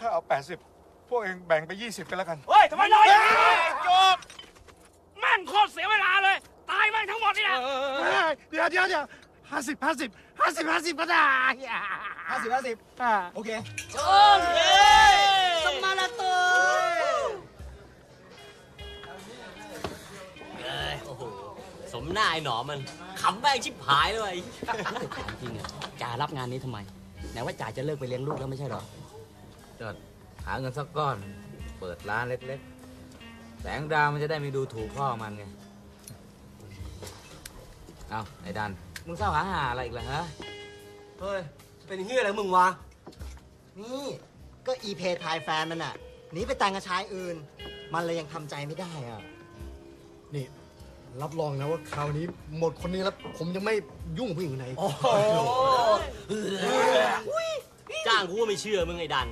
ข้าเอา 80 พวกเองแบ่งไป 20กันแล้วกัน เฮ้ยทำไมน้อยโจบแม่งโคตรเสียเวลาเลย ตายแม่งทั้งหมดนี่นะเดี๋ยวเดี๋ยวเดี๋ยวห้าสิบห้าสิบห้าสิบห้าสิบก็ได้ห้าสิบห้าสิบอ่าโอเคสมาราโตเอ้ยโอ้โห สมหน้าไอ้หนอมันขำแม่งชิบหายเลยจริงๆอะจ่ารับงานนี้ทำไม ไหนว่าจ่าจะเลิกไปเลี้ยงลูกแล้วไม่ใช่เหรอ ก็หาเงินสักก้อน เปิดร้านเล็กๆ แสงดาวมันจะได้ไม่ดูถูกพ่อมันไง เอาไอ้ดัน มึงเศร้าหาหาอะไรอีกล่ะฮะ เฮ้ย เป็นเฮียอะไรมึงวะ นี่ก็อีเพทายแฟนมันอะหนีไปแต่งกับชายอื่น มันเลยยังทำใจไม่ได้อะ นี่ รับรองนะว่าคราวนี้หมดคนนี้แล้ว ผมยังไม่ยุ่งกับผู้หญิงคนไหน จ้างกูก็ไม่เชื่อมึงไอ้ดัน